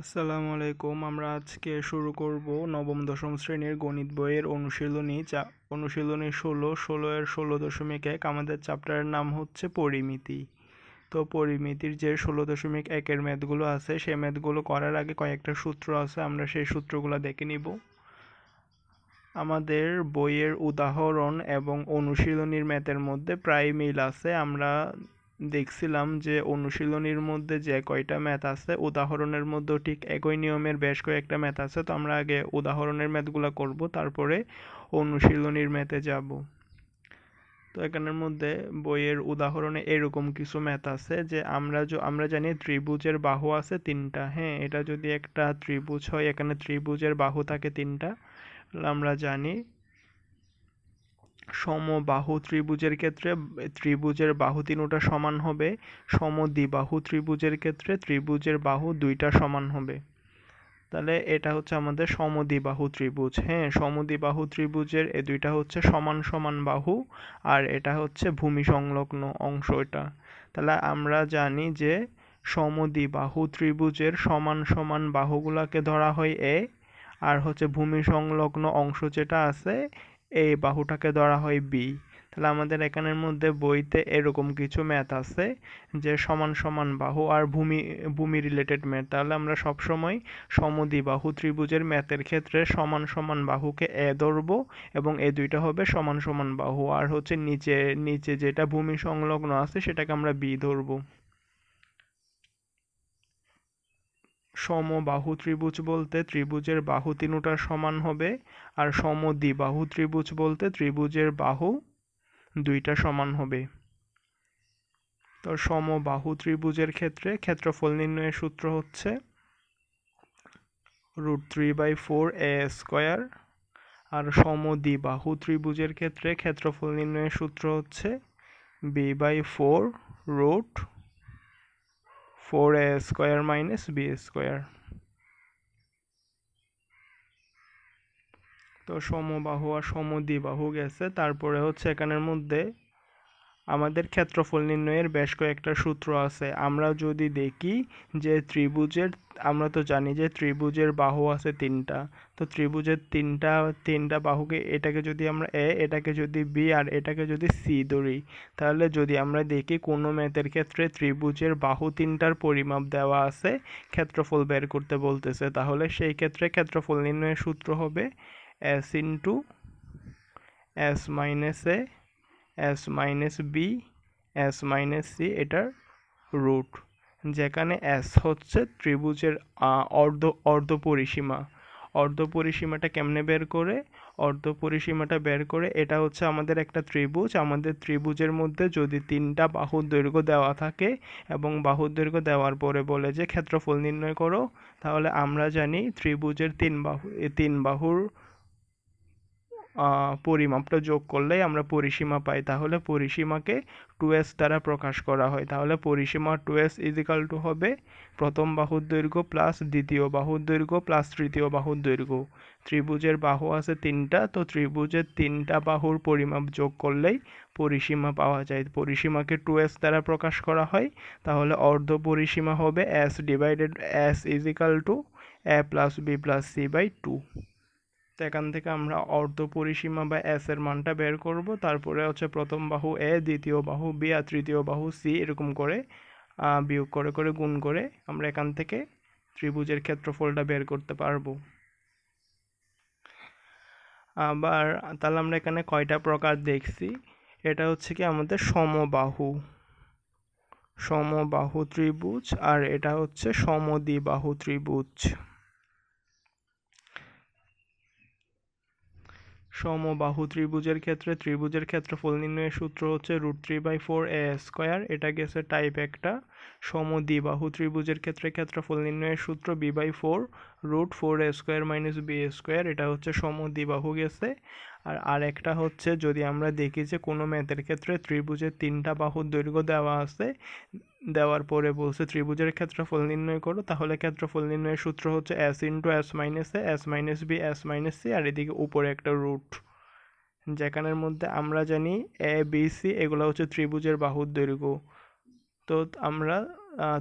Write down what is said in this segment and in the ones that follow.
আসসালামু আলাইকুম। আমরা আজকে শুরু করব নবম, দশম শ্রেণির গণিত বইয়ের অনুশীলনী চা অনুশীলনী ষোলো ষোলো এর ষোলো দশমিক এক। আমাদের চ্যাপ্টারের নাম হচ্ছে পরিমিতি। তো পরিমিতির যে ষোলো দশমিক একের ম্যাথগুলো আছে সেই ম্যাথগুলো করার আগে কয়েকটা সূত্র আছে, আমরা সেই সূত্রগুলো দেখে নিব। আমাদের বইয়ের উদাহরণ এবং অনুশীলনীর ম্যাথের মধ্যে প্রায় মিল আছে। আমরা দেখছিলাম যে অনুশীলনীর মধ্যে যে কয়টা ম্যাথ আছে, উদাহরণের মধ্যেও ঠিক একই নিয়মের বেশ কয়েকটা ম্যাথ আছে, তো আমরা আগে উদাহরণের ম্যাথগুলো করব, তারপরে অনুশীলনীর ম্যাথে যাব। তো এখানের মধ্যে বইয়ের উদাহরণে এরকম কিছু ম্যাথ আছে যে আমরা আমরা জানি ত্রিভুজের বাহু আছে তিনটা হ্যাঁ এটা যদি একটা ত্রিভুজ হয়, এখানে ত্রিভুজের বাহু থাকে তিনটা আমরা জানি সমবাহু ত্রিভুজের ক্ষেত্রে, ত্রিভুজের বাহু তিনটা সমান হবে। সমদ্বিবাহু ত্রিভুজের ক্ষেত্রে ত্রিভুজের বাহু দুইটা সমান হবে। তাহলে এটা হচ্ছে আমাদের সমদ্বিবাহু ত্রিভুজ। হ্যাঁ সমদ্বিবাহু ত্রিভুজের এ দুইটা হচ্ছে সমান সমান বাহু আর এটা হচ্ছে ভূমি সংলগ্ন অংশ এটা। তাহলে আমরা জানি যে সমদ্বিবাহু ত্রিভুজের সমান সমান বাহুগুলাকে ধরা হয় এ আর হচ্ছে ভূমি সংলগ্ন অংশ যেটা আছে এই বাহুটাকে ধরা হয় বি তাহলে আমাদের এখানের মধ্যে বইতে এরকম কিছু ম্যাথ আছে যে সমান সমান বাহু আর ভূমি ভূমি রিলেটেড ম্যাথ তাহলে আমরা সবসময় সমদি বাহু ত্রিভুজের ম্যাথের ক্ষেত্রে সমান সমান বাহুকে এ ধরবো এবং এ দুইটা হবে সমান সমান বাহু। আর হচ্ছে নিচে নিচে যেটা ভূমি সংলগ্ন আছে সেটাকে আমরা বি ধরবো। সমবাহু ত্রিভুজ বলতে ত্রিভুজের বাহু তিনটার সমান হবে, আর সমদ্বিবাহু ত্রিভুজ বলতে ত্রিভুজের বাহু দুইটা সমান হবে। তো সমবাহু ত্রিভুজের ক্ষেত্রে ক্ষেত্রফল নির্ণয়ের সূত্র হচ্ছে root three by four A square, আর সমদ্বিবাহু ত্রিভুজের ক্ষেত্রে ক্ষেত্রফল নির্ণয়ের সূত্র হচ্ছে B by four root four A square minus B square তো সমবাহু আর সমদ্বিবাহু গেছে, তারপরে হচ্ছে এখানের মধ্যে আমাদের ক্ষেত্রফল নির্ণয়ের বেশ কয়েকটা সূত্র আছে। আমরা যদি দেখি যে ত্রিভুজের, আমরা তো জানি যে ত্রিভুজের বাহু আছে তিনটা। তো ত্রিভুজের তিনটা তিনটা বাহুকে এটাকে যদি আমরা এ এটাকে যদি বি আর এটাকে যদি সি ধরি, তাহলে যদি আমরা দেখি কোনো ম্যাথের ক্ষেত্রে ত্রিভুজের বাহু তিনটার পরিমাপ দেওয়া আছে, ক্ষেত্রফল বের করতে বলতেছে, তাহলে সেই ক্ষেত্রে ক্ষেত্রফল নির্ণয়ের সূত্র হবে S into S minus A S minus B S minus C এটার রুট যেখানে এস হচ্ছে ত্রিভুজের অর্ধ অর্ধ পরিসীমা। অর্ধ পরিসীমাটা কেমনে বের করে? অর্ধ পরিসীমাটা বের করে এটা হচ্ছে আমাদের একটা ত্রিভুজ। আমাদের ত্রিভুজের মধ্যে যদি তিনটা বাহুর দৈর্ঘ্য দেওয়া থাকে এবং বাহুর দৈর্ঘ্য দেওয়ার পরে বলে যে ক্ষেত্রফল নির্ণয় করো, তাহলে আমরা জানি ত্রিভুজের তিন বাহু, তিন বাহুর পরিমাপটা যোগ করলেই আমরা পরিসীমা পাই। তাহলে পরিসীমাকে টু এস দ্বারা প্রকাশ করা হয়। তাহলে পরিসীমা টু এস ইজিক্যাল টু হবে প্রথম বাহুর দৈর্ঘ্য প্লাস দ্বিতীয় বাহুর দৈর্ঘ্য প্লাস তৃতীয় বাহুর দৈর্ঘ্য। ত্রিভুজের বাহু আছে তিনটা, তো ত্রিভুজের তিনটা বাহুর পরিমাপ যোগ করলেই পরিসীমা পাওয়া যায়। পরিসীমাকে টু এস দ্বারা প্রকাশ করা হয়। তাহলে অর্ধ পরিসীমা হবে S divided S equal to A plus B plus C by two তো এখান থেকে আমরা অর্ধ পরিসীমা বা এস এর মানটা বের করব। তারপরে হচ্ছে প্রথম বাহু এ দ্বিতীয় বাহু বি আর তৃতীয় বাহু সি এরকম করে বিয়োগ করে করে, গুণ করে আমরা এখান থেকে ত্রিভুজের ক্ষেত্রফলটা বের করতে পারব। আবার তাহলে আমরা এখানে কয়টা প্রকার দেখছি? এটা হচ্ছে কি আমাদের সমবাহু সমবাহু ত্রিভুজ আর এটা হচ্ছে সমদ্বিবাহু ত্রিভুজ। সমবাহু ত্রিভুজের ক্ষেত্রে ত্রিভুজের ক্ষেত্রফল নির্ণয়ের সূত্র হচ্ছে root three by four A square. এটা গেছে টাইপ একটা সমদ্বিবাহু ত্রিভুজের ক্ষেত্রে ক্ষেত্রফল নির্ণয়ের সূত্র B by four root four A square minus B square এটা হচ্ছে সমদ্বিবাহু গেছে। আর আরেকটা হচ্ছে যদি আমরা দেখি যে কোনো ম্যাথের ক্ষেত্রে ত্রিভুজের তিনটা বাহুর দৈর্ঘ্য দেওয়া আছে, দেওয়ার পরে বলছে ত্রিভুজের ক্ষেত্রফল নির্ণয় করো, তাহলে ক্ষেত্রফল নির্ণয়ের সূত্র হচ্ছে S into S minus A S minus B S minus C আর এদিকে উপরে একটা রুট যেখানের মধ্যে আমরা জানি এ বি সি এগুলো হচ্ছে ত্রিভুজের বাহুর দৈর্ঘ্য। তো আমরা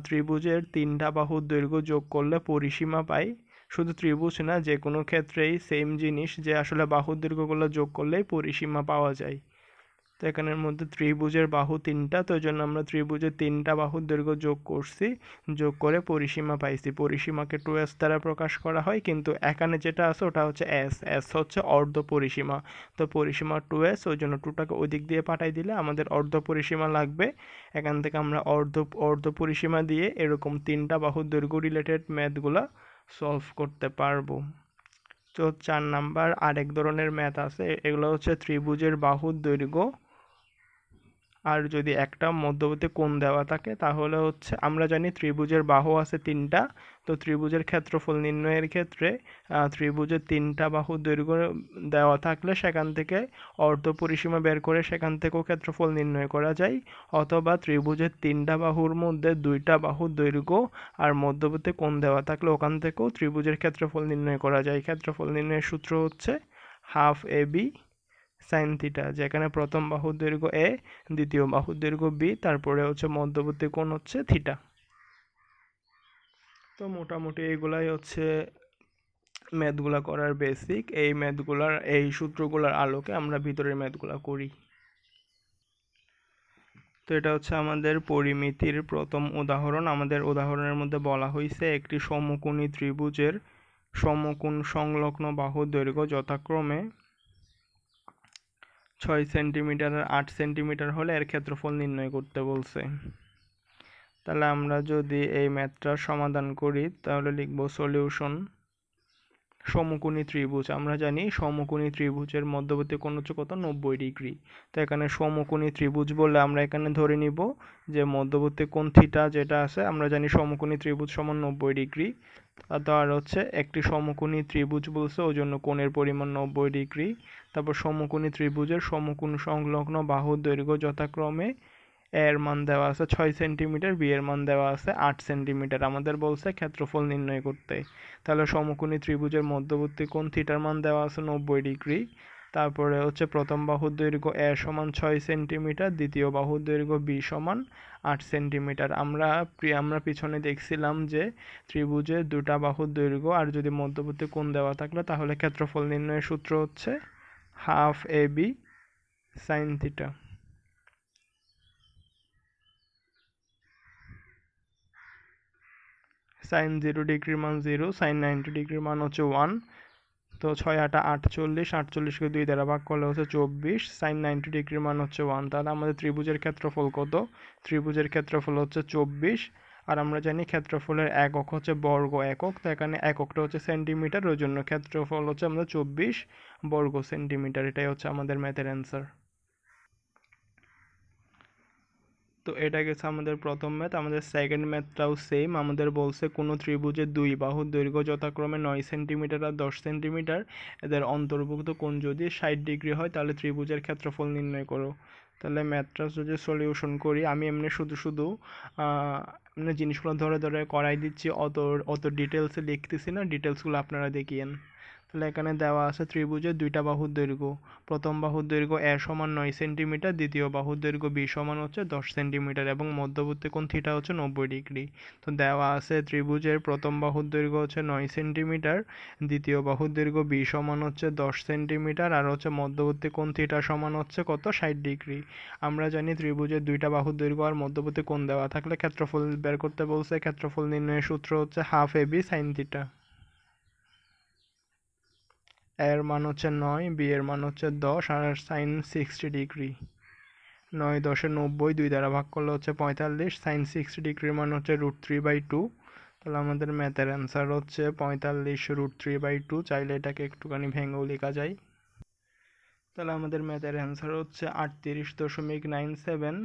ত্রিভুজের তিনটা বাহুর দৈর্ঘ্য যোগ করলে পরিসীমা পাই শুধু ত্রিভুজ না, যে কোনো ক্ষেত্রেই সেম জিনিস যে আসলে বাহুর দৈর্ঘ্যগুলো যোগ করলেই পরিসীমা পাওয়া যায়। তো এখানের মধ্যে ত্রিভুজের বাহু তিনটা, তো এই জন্য আমরা ত্রিভুজের তিনটা বাহুর দৈর্ঘ্য যোগ করছি, যোগ করে পরিসীমা পাইছি। পরিসীমাকে টু এস দ্বারা প্রকাশ করা হয়, কিন্তু এখানে যেটা আছে ওটা হচ্ছে এস এস হচ্ছে অর্ধ পরিসীমা। তো পরিসীমা টু এস ওই জন্য টুটাকে ওই দিক দিয়ে পাঠাই দিলে আমাদের অর্ধ পরিসীমা লাগবে। এখান থেকে আমরা অর্ধ অর্ধ পরিসীমা দিয়ে এরকম তিনটা বাহুর দৈর্ঘ্য রিলেটেড ম্যাথগুলা সলভ করতে পারব। তো চার নাম্বার, আরেক ধরনের ম্যাথ আছে, এগুলো হচ্ছে ত্রিভুজের বাহুর দৈর্ঘ্য আর যদি একটা মধ্যবর্তী কোণ দেওয়া থাকে, তাহলে হচ্ছে আমরা জানি ত্রিভুজের বাহু আছে তিনটা। তো ত্রিভুজের ক্ষেত্রফল নির্ণয়ের ক্ষেত্রে ত্রিভুজের তিনটা বাহু দৈর্ঘ্য দেওয়া থাকলে সেখান থেকে অর্ধ পরিসীমা বের করে সেখান থেকেও ক্ষেত্রফল নির্ণয় করা যায়। অথবা ত্রিভুজের তিনটা বাহুর মধ্যে দুইটা বাহু দৈর্ঘ্য আর মধ্যবর্তী কোণ দেওয়া থাকলে ওখান থেকেও ত্রিভুজের ক্ষেত্রফল নির্ণয় করা যায়। ক্ষেত্রফল নির্ণয়ের সূত্র হচ্ছে half A B sine theta যেখানে প্রথম বাহুর দৈর্ঘ্য এ দ্বিতীয় বাহুর দৈর্ঘ্য বি তারপরে হচ্ছে মধ্যবর্তী কোণ হচ্ছে থিটা তো মোটামুটি এগুলাই হচ্ছে ম্যাথগুলা করার বেসিক এই ম্যাথগুলার, এই সূত্রগুলার আলোকে আমরা ভিতরের ম্যাথগুলা করি। তো এটা হচ্ছে আমাদের পরিমিতির প্রথম উদাহরণ। আমাদের উদাহরণের মধ্যে বলা হয়েছে একটি সমকোণী ত্রিভুজের সমকোণ সংলগ্ন বাহুর দৈর্ঘ্য যথাক্রমে ছয় সেন্টিমিটার আর আট সেন্টিমিটার হলে এর ক্ষেত্রফল নির্ণয় করতে বলছে। তাহলে আমরা যদি এই ম্যাথটার সমাধান করি, তাহলে লিখব সলিউশন সমকোণী ত্রিভুজ। আমরা জানি সমকোণী ত্রিভুজের মধ্যবর্তী কোণ হচ্ছে কত নব্বই ডিগ্রি। তো এখানে সমকোণী ত্রিভুজ বলে আমরা এখানে ধরে নিব যে মধ্যবর্তী কোণ থিটা যেটা আছে, আমরা জানি সমকোণী ত্রিভুজ সমান নব্বই ডিগ্রি। আর হচ্ছে একটি সমকোণী ত্রিভুজ বলছে ওই জন্য কোণের পরিমাণ নব্বই ডিগ্রি। তারপর সমকোণী ত্রিভুজের সমকোণ সংলগ্ন বাহুর দৈর্ঘ্য যথাক্রমে এর মান দেওয়া আছে ছয় সেন্টিমিটার, বি এর মান দেওয়া আছে আট সেন্টিমিটার। আমাদের বলছে ক্ষেত্রফল নির্ণয় করতে। তাহলে সমকোণী ত্রিভুজের মধ্যবর্তী কোণ থিটার মান দেওয়া আছে নব্বই ডিগ্রি। তারপরে হচ্ছে প্রথম বাহুর দৈর্ঘ্য এ সমান ছয় সেন্টিমিটার, দ্বিতীয় বাহুর দৈর্ঘ্য বি সমান আট সেন্টিমিটার। আমরা আমরা পিছনে দেখছিলাম যে ত্রিভুজের দুটা বাহুর দৈর্ঘ্য আর যদি মধ্যবর্তী কোণ দেওয়া থাকলে তাহলে ক্ষেত্রফল নির্ণয়ের সূত্র হচ্ছে half A B sine theta. Sine zero ডিগ্রির মান জিরো সাইন নাইনটি ডিগ্রির মান হচ্ছে ওয়ান তো ছয় আটা আটচল্লিশ আটচল্লিশকে দুই দ্বারা ভাগ করলে হচ্ছে চব্বিশ সাইন নাইনটি ডিগ্রির মান হচ্ছে ওয়ান তাহলে আমাদের ত্রিভুজের ক্ষেত্রফল কত? ত্রিভুজের ক্ষেত্রফল হচ্ছে চব্বিশ, আর আমরা জানি ক্ষেত্রফলের একক হচ্ছে বর্গ একক, তো এখানে এককটা হচ্ছে সেন্টিমিটার ওই জন্য ক্ষেত্রফল হচ্ছে আমাদের চব্বিশ, বর্গ সেন্টিমিটার এটাই হচ্ছে আমাদের ম্যাথের অ্যান্সার তো এটা গেছে আমাদের প্রথম ম্যাথ, আমাদের সেকেন্ড ম্যাথটাও সেম আমাদের বলছে কোনো ত্রিভুজের দুই বাহুর দৈর্ঘ্য যথাক্রমে নয় সেন্টিমিটার আর দশ সেন্টিমিটার এদের অন্তর্ভুক্ত কোণ যদি ষাট ডিগ্রি হয়, তাহলে ত্রিভুজের ক্ষেত্রফল নির্ণয় করো। তাহলে ম্যাথটা যদি সলিউশন করি, আমি এমনি শুধু শুধু এমনি জিনিসগুলো ধরে ধরে করাই দিচ্ছি, অত অত ডিটেলসে লিখতেছি না ডিটেলসগুলো আপনারা দেখিয়েন। তাহলে এখানে দেওয়া আছে ত্রিভুজের দুইটা বাহুর দৈর্ঘ্য। প্রথম বাহুর দৈর্ঘ্য এ সমান নয় সেন্টিমিটার, দ্বিতীয় বাহুর দৈর্ঘ্য বি সমান হচ্ছে দশ সেন্টিমিটার এবং মধ্যবর্তী কোণ থিটা হচ্ছে নব্বই ডিগ্রি। তো দেওয়া আছে ত্রিভুজের প্রথম বাহুর দৈর্ঘ্য হচ্ছে নয় সেন্টিমিটার, দ্বিতীয় বাহুর দৈর্ঘ্য বি সমান হচ্ছে দশ সেন্টিমিটার আর হচ্ছে মধ্যবর্তী কোণ থিটা সমান হচ্ছে কত? ষাট ডিগ্রি। আমরা জানি ত্রিভুজের দুইটা বাহুর দৈর্ঘ্য আর মধ্যবর্তী কোণ দেওয়া থাকলে ক্ষেত্রফল বের করতে বলছে। ক্ষেত্রফল নির্ণয়ের সূত্র হচ্ছে half A B sine theta. এর মান হচ্ছে নয়, বি এর মান হচ্ছে দশ, আর সাইন সিক্সটি ডিগ্রি নয় দশে নব্বই, দুই দ্বারা ভাগ করলে হচ্ছে পঁয়তাল্লিশ সাইন সিক্সটি ডিগ্রির মান হচ্ছে রুট থ্রি বাই টু তাহলে আমাদের ম্যাথের অ্যান্সার হচ্ছে পঁয়তাল্লিশ রুট থ্রি বাই টু চাইলে এটাকে একটুখানি ভেঙেও লেখা যায়। তাহলে আমাদের ম্যাথের অ্যান্সার হচ্ছে আটত্রিশ দশমিক নাইন সেভেন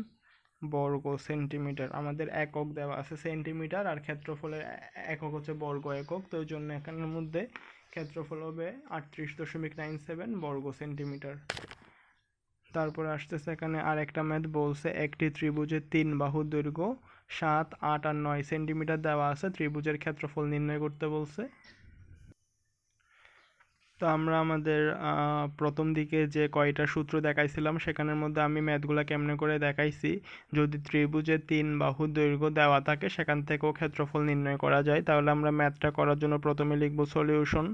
বর্গ সেন্টিমিটার আমাদের একক দেওয়া আছে সেন্টিমিটার আর ক্ষেত্রফলের একক হচ্ছে বর্গ একক, তো ওই জন্য এখানের মধ্যে ক্ষেত্রফল হবে আটত্রিশ দশমিক নাইন সেভেন বর্গ সেন্টিমিটার। তারপরে আসতেছে এখানে আর একটা ম্যাথ, বলছে একটি ত্রিভুজের তিন বাহু দৈর্ঘ্য সাত, আট আর নয় সেন্টিমিটার দেওয়া আছে। ত্রিভুজের ক্ষেত্রফল নির্ণয় করতে বলছে তো আমরা আমাদের প্রথম দিকে যে কয়টা সূত্র দেখাইছিলাম, সেখানের মধ্যে আমি ম্যাথগুলো কেমনে করে দেখাইছি। যদি ত্রিভুজের তিন বাহু দৈর্ঘ্য দেওয়া থাকে, সেখান থেকেও ক্ষেত্রফল নির্ণয় করা যায়। তাহলে আমরা ম্যাথটা করার জন্য প্রথমে লিখব সলিউশন,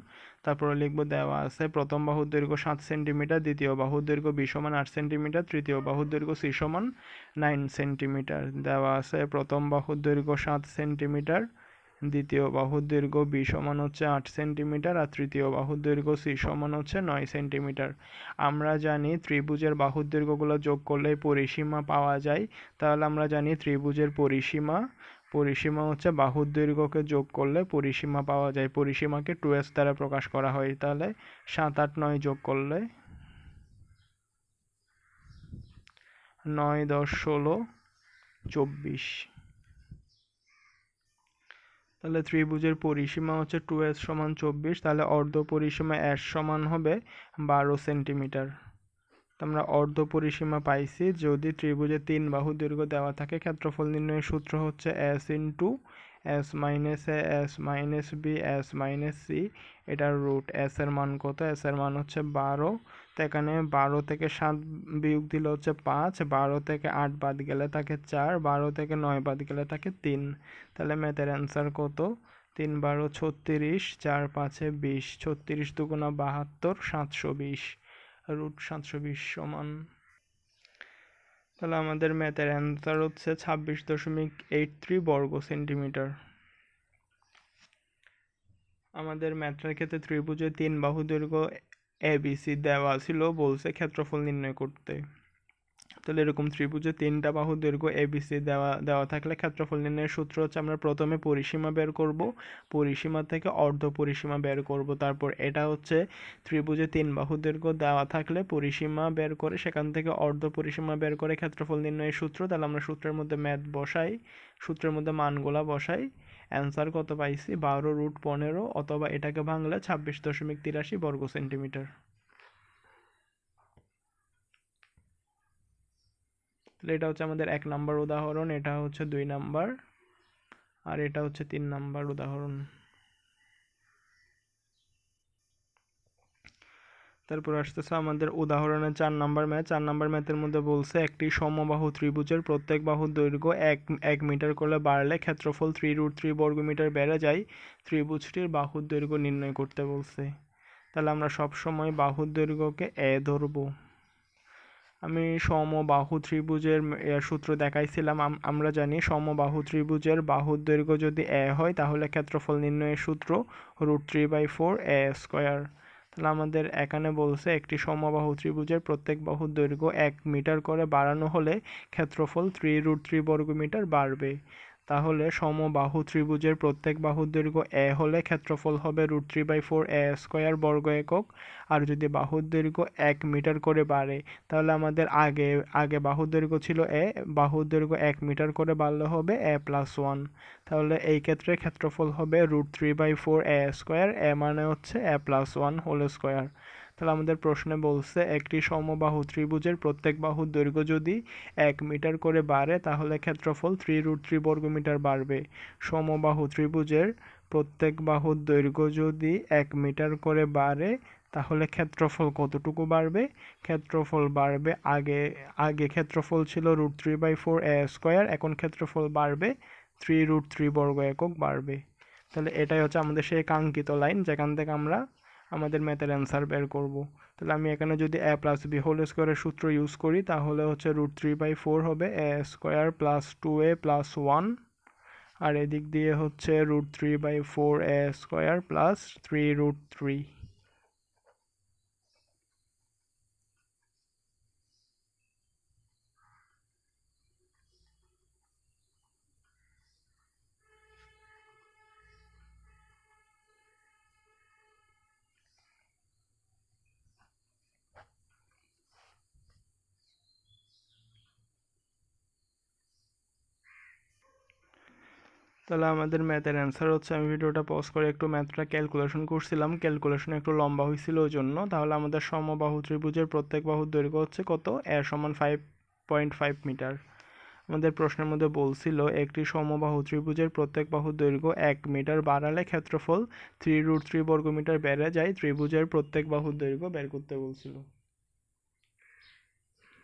তারপরে লিখব দেওয়া আছে, প্রথম বাহুর দৈর্ঘ্য সাত সেন্টিমিটার, দ্বিতীয় বাহুর দৈর্ঘ্য বি সমান আট সেন্টিমিটার, তৃতীয় বাহুর দৈর্ঘ্য সি সমান নাইন সেন্টিমিটার দেওয়া আছে। প্রথম বাহুর দৈর্ঘ্য সাত সেন্টিমিটার দ্বিতীয় বাহুর দৈর্ঘ্য বি সমান হচ্ছে আট সেন্টিমিটার আর তৃতীয় বাহুর দৈর্ঘ্য সি সমান হচ্ছে নয় সেন্টিমিটার। আমরা জানি ত্রিভুজের বাহুর দৈর্ঘ্যগুলো যোগ করলে পরিসীমা পাওয়া যায়। তাহলে আমরা জানি ত্রিভুজের পরিসীমা পরিসীমা হচ্ছে বাহুর দৈর্ঘ্যকে যোগ করলে পরিসীমা পাওয়া যায়। পরিসীমাকে টু এস দ্বারা প্রকাশ করা হয়। তাহলে সাত আট নয় যোগ করলে নয় দশ ষোলো চব্বিশ। তাহলে ত্রিভুজের পরিসীমা হচ্ছে টু এস সমান চব্বিশ, তাহলে অর্ধ পরিসীমা এস সমান হবে বারো সেন্টিমিটার। আমরা অর্ধ পরিসীমা পাইছি, যদি ত্রিভুজের তিন বাহু দৈর্ঘ্য দেওয়া থাকে, ক্ষেত্রফল নির্ণয়ের সূত্র হচ্ছে S into S minus A S minus B S minus C এটার রুট এস এর মান কত? এস এর মান হচ্ছে বারো। তো এখানে বারো থেকে সাত বিয়োগ দিলে হচ্ছে পাঁচ। বারো থেকে আট বাদ গেলে থাকে চার। বারো থেকে নয় বাদ গেলে থাকে তিন। তাহলে ম্যাথের অ্যান্সার কত? তিন বারো ছত্রিশ, চার পাঁচে বিশ। ছত্রিশ দুগুণা বাহাত্তর, সাতশো বিশ। রুট সাতশো বিশ সমান তাহলে আমাদের ম্যাথের অ্যান্সার হচ্ছে ছাব্বিশ দশমিক এইট থ্রি বর্গ সেন্টিমিটার। আমাদের ম্যাথের ক্ষেত্রে ত্রিভুজের তিন বাহু দৈর্ঘ্য এবিসি দেওয়া ছিল বলছে ক্ষেত্রফল নির্ণয় করতে। তাহলে এরকম ত্রিভুজে তিনটা বাহু দৈর্ঘ্য এবিসি দেওয়া দেওয়া থাকলে ক্ষেত্রফল নির্ণয়ের সূত্র হচ্ছে আমরা প্রথমে পরিসীমা বের করব। পরিসীমা থেকে অর্ধ পরিসীমা বের করব। তারপর এটা হচ্ছে ত্রিভুজে তিন বাহু দৈর্ঘ্য দেওয়া থাকলে পরিসীমা বের করে সেখান থেকে অর্ধ পরিসীমা বের করে ক্ষেত্রফল নির্ণয়ের সূত্র, তাহলে আমরা সূত্রের মধ্যে ম্যাথ বসাই, সূত্রের মধ্যে মানগুলা বসাই। অ্যান্সার কত পাইছি? বারো রুট পনেরো অথবা এটাকে ভাঙলে ছাব্বিশ দশমিক তিরাশি বর্গ সেন্টিমিটার। তাহলে এটা হচ্ছে আমাদের এক নাম্বার উদাহরণ, এটা হচ্ছে দুই নাম্বার, আর এটা হচ্ছে তিন নাম্বার উদাহরণ। তারপর আসতেছে আমাদের উদাহরণের চার নাম্বার ম্যাথ। চার নাম্বার ম্যাথের মধ্যে বলছে, একটি সমবাহু ত্রিভুজের প্রত্যেক বাহুর দৈর্ঘ্য এক এক মিটার করলে বাড়লে ক্ষেত্রফল থ্রি রুট থ্রি বর্গমিটার বেড়ে যায়। ত্রিভুজটির বাহুর দৈর্ঘ্য নির্ণয় করতে বলছে। তাহলে আমরা সব সময় বাহুর দৈর্ঘ্যকে এ ধরবো। আমি সমবাহু ত্রিভুজের সূত্র দেখাইছিলাম। আমরা জানি সমবাহু ত্রিভুজের বাহুর দৈর্ঘ্য যদি এ হয়, তাহলে ক্ষেত্রফল নির্ণয়ের সূত্র root three by four A square. তাহলে আমাদের এখানে বলছে একটি সমবাহু ত্রিভুজের প্রত্যেক বাহুর দৈর্ঘ্য এক মিটার করে বাড়ানো হলে ক্ষেত্রফল থ্রি রুট থ্রি বর্গমিটার বাড়বে। তাহলে সমবাহু ত্রিভুজের প্রত্যেক বাহুর দৈর্ঘ্য এ হলে ক্ষেত্রফল হবে root three by four A square বর্গ একক। আর যদি বাহুর দৈর্ঘ্য এক মিটার করে বাড়ে, তাহলে আমাদের আগে আগে বাহুর দৈর্ঘ্য ছিল এ, বাহুর দৈর্ঘ্য এক মিটার করে বাড়লে হবে এ প্লাস ওয়ান। তাহলে এই ক্ষেত্রে ক্ষেত্রফল হবে root three by four A square, A মানে হচ্ছে A plus one whole square. তাহলে আমাদের প্রশ্নে বলছে, একটি সমবাহু ত্রিভুজের প্রত্যেক বাহুর দৈর্ঘ্য যদি এক মিটার করে বাড়ে, তাহলে ক্ষেত্রফল থ্রি রুট থ্রি বর্গমিটার বাড়বে। সমবাহু ত্রিভুজের প্রত্যেক বাহুর দৈর্ঘ্য যদি এক মিটার করে বাড়ে, তাহলে ক্ষেত্রফল কতটুকু বাড়বে? ক্ষেত্রফল বাড়বে আগে আগে ক্ষেত্রফল ছিল root three by four A square, এখন ক্ষেত্রফল বাড়বে থ্রি রুট থ্রি বর্গ একক বাড়বে। তাহলে এটাই হচ্ছে আমাদের সেই কাঙ্ক্ষিত লাইন, যেখান থেকে আমরা আমাদের ম্যাথের অ্যান্সার বের করব। তাহলে আমি এখানে যদি এ প্লাস বি হোল স্কোয়ারের সূত্র ইউজ করি, তাহলে হচ্ছে রুট থ্রি বাই ফোর হবে A square plus two A plus one আর এদিক দিয়ে হচ্ছে root three by four A square plus three root three তাহলে আমাদের ম্যাথের অ্যান্সার হচ্ছে, আমি ভিডিওটা পজ করে একটু ম্যাথটা ক্যালকুলেশন করছিলাম। ক্যালকুলেশন একটু লম্বা হয়েছিল ওই জন্য তাহলে আমাদের সমবাহু ত্রিভুজের প্রত্যেক বাহুর দৈর্ঘ্য হচ্ছে কত? এ সমান ফাইভ পয়েন্ট ফাইভ মিটার আমাদের প্রশ্নের মধ্যে বলছিল, একটি সমবাহু ত্রিভুজের প্রত্যেক বাহুর দৈর্ঘ্য এক মিটার বাড়ালে ক্ষেত্রফল থ্রি রুট থ্রি বর্গমিটার বেড়ে যায়, ত্রিভুজের প্রত্যেক বাহুর দৈর্ঘ্য বের করতে বলছিল।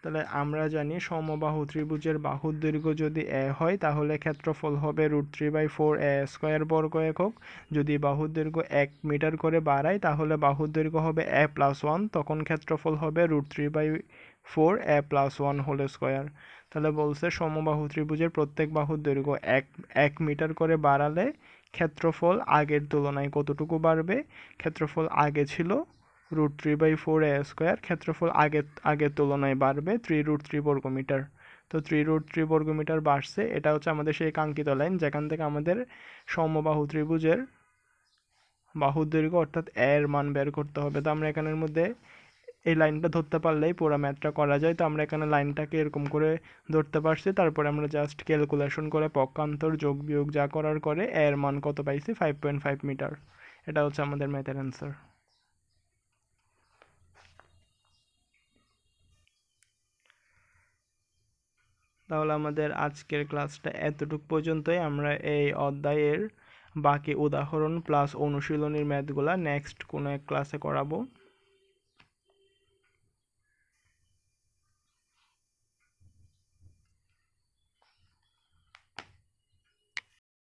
তাহলে আমরা জানি সমবাহু ত্রিভুজের বাহুর দৈর্ঘ্য যদি এ হয়, তাহলে ক্ষেত্রফল হবে root three by four A square বর্গ একক। যদি বাহুর দৈর্ঘ্য এক মিটার করে বাড়ায়, তাহলে বাহুর দৈর্ঘ্য হবে এ প্লাস ওয়ান, তখন ক্ষেত্রফল হবে root three by four A plus one whole square. তাহলে বলছে সমবাহু ত্রিভুজের প্রত্যেক বাহুর দৈর্ঘ্য এক এক মিটার করে বাড়ালে ক্ষেত্রফল আগের তুলনায় কতটুকু বাড়বে? ক্ষেত্রফল আগে ছিল root three by four A square ক্ষেত্রফল আগে, আগের তুলনায় বাড়বে থ্রি রুট থ্রি বর্গমিটার। তো থ্রি রুট থ্রি বর্গমিটার বাড়ছে, এটা হচ্ছে আমাদের সেই কাঙ্ক্ষিত লাইন যেখান থেকে আমাদের সমবাহু ত্রিভুজের বাহুর দৈর্ঘ্য অর্থাৎ এর মান বের করতে হবে। তো আমরা এখানের মধ্যে এই লাইনটা ধরতে পারলেই পুরো ম্যাথটা করা যায়। তো আমরা এখানে লাইনটাকে এরকম করে ধরতে পারছি, তারপরে আমরা জাস্ট ক্যালকুলেশন করে পক্ষান্তর যোগ বিয়োগ যা করার করে এর মান কত পাইছি? ফাইভ পয়েন্ট ফাইভ মিটার এটা হচ্ছে আমাদের ম্যাথের অ্যান্সার তাহলে আমাদের আজকের ক্লাসটা এতটুক পর্যন্তই। আমরা এই অধ্যায়ের বাকি উদাহরণ প্লাস অনুশীলনীর ম্যাথগুলা নেক্সট কোনো এক ক্লাসে করাবো।